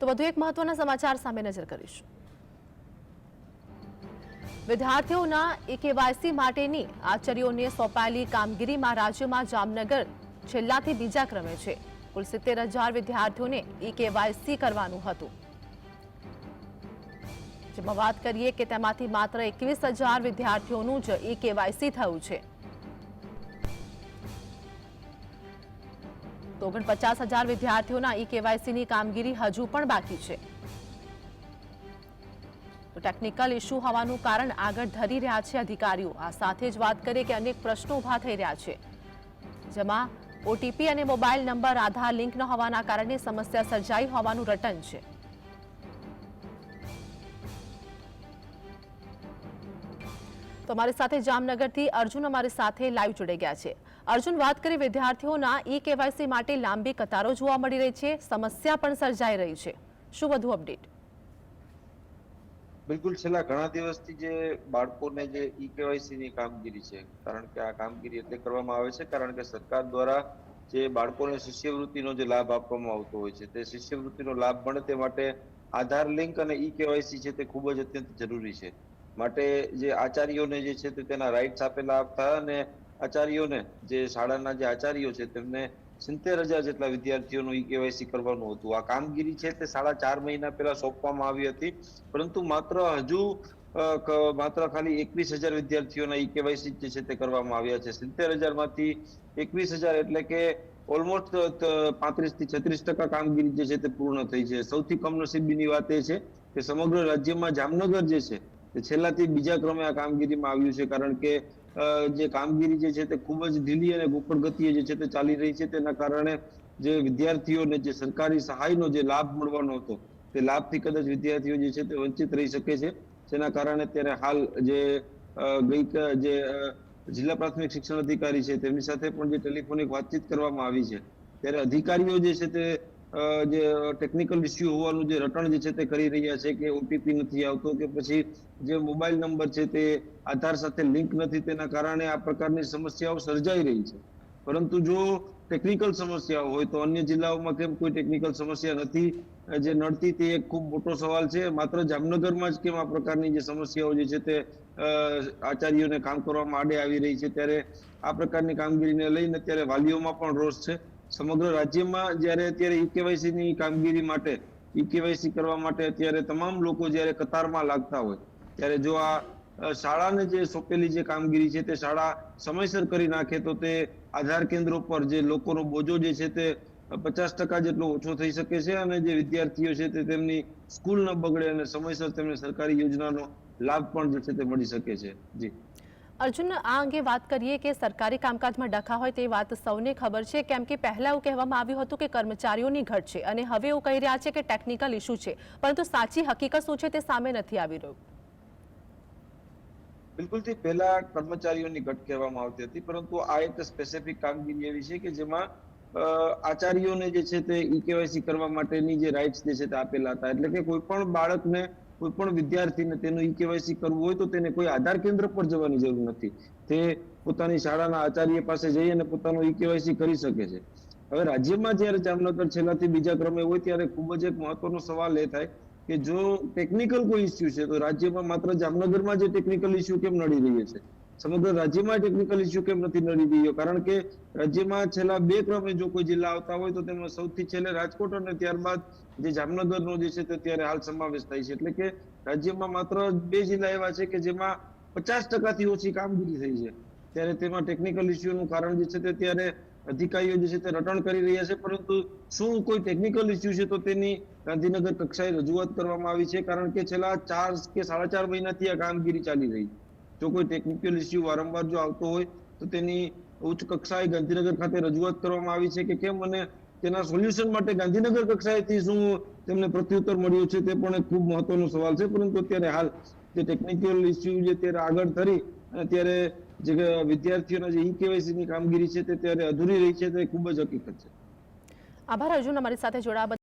તો વધુ એક મહત્વના સમાચાર સામે નજર કરીશું. વિદ્યાર્થીઓના એકેવાયસી કેવાયસી માટેની આચાર્યોને સોંપાયેલી કામગીરીમાં રાજ્યમાં જામનગર છેલ્લાથી બીજા ક્રમે છે. કુલ સિત્તેર હજાર વિદ્યાર્થીઓને ઈકેવાયસી કેવાયસી કરવાનું હતું. જેમાં વાત કરીએ કે તેમાંથી માત્ર એકવીસ હજાર વિદ્યાર્થીઓનું જ ઈ કેવાયસી થયું છે. તો ઓગણપચાસ હજાર વિદ્યાર્થીઓના ઈ કેવાયસીની કામગીરી હજુ પણ બાકી છે. ટેકનિકલ ઇસ્યુ હોવાનું કારણ આગળ ધરી રહ્યા છે અધિકારીઓ. આ સાથે જ વાત કરીએ કે અનેક પ્રશ્નો ઊભા થઈ રહ્યા છે. જેમાં ઓટીપી અને મોબાઈલ નંબર, આધાર લિંક ન હોવાના કારણે સમસ્યા સર્જાઈ હોવાનું રટન છે. તો અમારી સાથે જામનગરથી અર્જુન અમારી સાથે લાઈવ જોડાઈ ગયા છે. અર્જુન, વાત કરી વિદ્યાર્થીઓના ઈ કેવાયસી માટે લાંબી કતારો જોવા મળી રહી છે. સમસ્યા પણ સર્જાઈ રહી છે. શું વધુ અપડેટ બિલકુલ, છેલ્લા ઘણા દિવસથી જે બાળકોને જે ઈ કેવાયસી ની કામગીરી છે, કારણ કે આ કામગીરી એટલે કરવામાં આવે છે, કારણ કે સરકાર દ્વારા જે બાળકોને શિષ્યવૃત્તિનો જે લાભ આપવામાં આવતો હોય છે, તે શિષ્યવૃત્તિનો લાભ મળે તે માટે આધાર લિંક અને ઈ કેવાયસી છે તે ખૂબ જ અત્યંત જરૂરી છે. માટે જે આચાર્યોને જે છે તે તેના રાઇટ્સ આપેલા આપતા અને આચાર્યોને જે શાળાના જે આચાર્યો છે તેમને સિત્તેર હજાર જેટલા વિદ્યાર્થીઓનું ઈ કેવાયસી કરવાનું હતું. આ કામગીરી છે તે સાડા ચાર મહિના પહેલા સોંપવામાં આવી હતી. પરંતુ માત્ર હજુ માત્ર ખાલી એકવીસ હજાર વિદ્યાર્થીઓના ઈ કેવાયસી જે છે તે કરવામાં આવ્યા છે. સિત્તેર હજારમાંથી એકવીસ હજાર એટલે કે ઓલમોસ્ટ પાંત્રીસથી છત્રીસ ટકા કામગીરી જે છે તે પૂર્ણ થઈ છે. સૌથી કમનસીબીની વાત એ છે કે સમગ્ર રાજ્યમાં જામનગર જે છે છેલ્લાથી બીજા ક્રમે આ કામગીરીમાં આવ્યું છે, કારણ કે જે કામગીરી જે છે તે ખૂબ જ ઢીલી અને ગોપડ ગતિએ જે છે તે ચાલી રહી છે. તેના કારણે જે વિદ્યાર્થીઓને જે સરકારી સહાયનો જે લાભ મળવાનો હતો, તે લાભથી કદાચ વિદ્યાર્થીઓ જે છે તે વંચિત રહી શકે છે. જેના કારણે અત્યારે હાલ જે ગઈ જે જિલ્લા પ્રાથમિક શિક્ષણ અધિકારી છે, તેમની સાથે પણ જે ટેલિફોનિક વાતચીત કરવામાં આવી છે. ત્યારે અધિકારીઓ જે છે તે જે ટેકનિકલ ઇસ્યુ હોવાનું જે રટણ જે છે તે કરી રહ્યા છે કે ઓટીપી નથી આવતો કે પછી જે મોબાઈલ નંબર છે તે આધાર સાથે લિંક નથી તેના કારણે આ પ્રકારની સમસ્યાઓ સર્જાઈ રહી છે. પરંતુ જો ટેકનિકલ સમસ્યાઓ હોય તો અન્ય જિલ્લાઓમાં કેમ કોઈ ટેકનિકલ સમસ્યા નથી? જે નડતી તે એક ખૂબ મોટો સવાલ છે. માત્ર જામનગરમાં જ કેમ આ પ્રકારની જે સમસ્યાઓ જે છે તે આચાર્યોને કામ કરવામાં આડે આવી રહી છે? ત્યારે આ પ્રકારની કામગીરીને લઈને અત્યારે વાલીઓમાં પણ રોષ છે. સમગ્ર રાજ્યમાં જ્યારે અત્યારે ઈ કેવાયસી ની કામગીરી માટે ઈ કરવા માટે અત્યારે તમામ લોકો જ્યારે કતારમાં લાગતા હોય, ત્યારે જો આ શાળાને જે સોંપેલી જે કામગીરી છે તે શાળા સમયસર કરી નાખે તો તે આધાર કેન્દ્રો પર જે લોકોનો બોજો જે છે તે પચાસ ટકા જેટલો ઓછો થઈ શકે છે અને જે વિદ્યાર્થીઓ છે તે તેમની સ્કૂલ ન બગડે અને સમયસર તેમને સરકારી યોજનાનો લાભ પણ જે છે તે મળી શકે છે. જી. અર્જુન, આ અંગે વાત કરીએ કે સરકારી કામકાજમાં ડખા હોય તે વાત સૌને ખબર છે, કેમ કે પહેલા એવું કહેવામાં આવ્યું હતું કે કર્મચારીઓની ઘટ છે અને હવે એવું કહી રહ્યા છે કે ટેકનિકલ ઇસ્યુ છે. પરંતુ સાચી હકીકત શું છે તે સામે નથી આવી રહ્યું? બિલકુલથી પહેલા કર્મચારીઓની ઘટ કહેવામાં આવતી હતી, પરંતુ આ એક સ્પેસિફિક કામગીરી એવી છે કે જેમાં આચાર્યોને જે છે તે ઈ કેવાયસી કરવા માટેની જે રાઇટ્સ જે છે તે આપેલા હતા. એટલે કે કોઈ પણ બાળકને કોઈ પણ વિદ્યાર્થીને તેનું ઈ કેવાયસી કરવું હોય તો તેને કોઈ આધાર કેન્દ્ર પર જવાની જરૂર નથી. તે પોતાની શાળાના આચાર્ય પાસે જઈ અને પોતાનું ઈ કેવાયસી કરી શકે છે. હવે રાજ્યમાં જ્યારે જામનગર છેલ્લાથી બીજા ક્રમે હોય ત્યારે ખૂબ જ એક મહત્વનો સવાલ એ થાય કે જો ટેકનિકલ કોઈ ઇસ્યુ છે, તો રાજ્યમાં માત્ર જામનગરમાં જે ટેકનિકલ ઇસ્યુ કેમ નડી રહ્યો છે? સમગ્ર રાજ્યમાં ટેકનિકલ ઇસ્યુ કેમ નથી નડી રહ્યો? કારણ કે રાજ્યમાં છેલ્લા બે ક્રમે જો કોઈ જિલ્લા આવતા હોય તો તેમાં સૌથી છેલ્લે રાજકોટ અને ત્યારબાદ જે જામનગરનો જે છે તે ત્યારે હાલ સમાવેશ થાય છે. એટલે કે રાજ્યમાં માત્ર બે જિલ્લા એવા છે કે જેમાં પચાસ ટકાથી ઓછી કામગીરી થઈ છે. ત્યારે તેમાં ટેકનિકલ ઇસ્યુનું કારણ જે છે તે ત્યારે અધિકારીઓ જે છે તે રટણ કરી રહ્યા છે. પરંતુ શું કોઈ ટેકનિકલ ઇસ્યુ છે તો તેની ગાંધીનગર કક્ષાએ રજૂઆત કરવામાં આવી છે. કારણ કે છેલ્લા ચાર કે સાડા ચાર મહિનાથી આ કામગીરી ચાલી રહી છે. જો કોઈ ટેકનિકલ ઇસ્યુ વારંવાર જો આવતો હોય, તો તેની ઉચ્ચ કક્ષાએ ગાંધીનગર ખાતે રજૂઆત કરવામાં આવી છે કે કેમ અને તેના સોલ્યુશન માટે ગાંધીનગર કક્ષાએથી શું તેમને પ્રત્યુત્તર મળ્યું છે તે પણ એક ખૂબ મહત્વનો સવાલ છે પરંતુ અત્યારે હાલ જે ટેકનિકલ ઇસ્યુ જે ત્યારે આગળ ધરી અને ત્યારે જે વિદ્યાર્થીઓના જે ઈ કેવાયસી ની કામગીરી છે તે ત્યારે અધૂરી રહી છે, તે ખૂબ જ હકીકત છે આભાર, અર્જુન અમારી સાથે જોડાવા.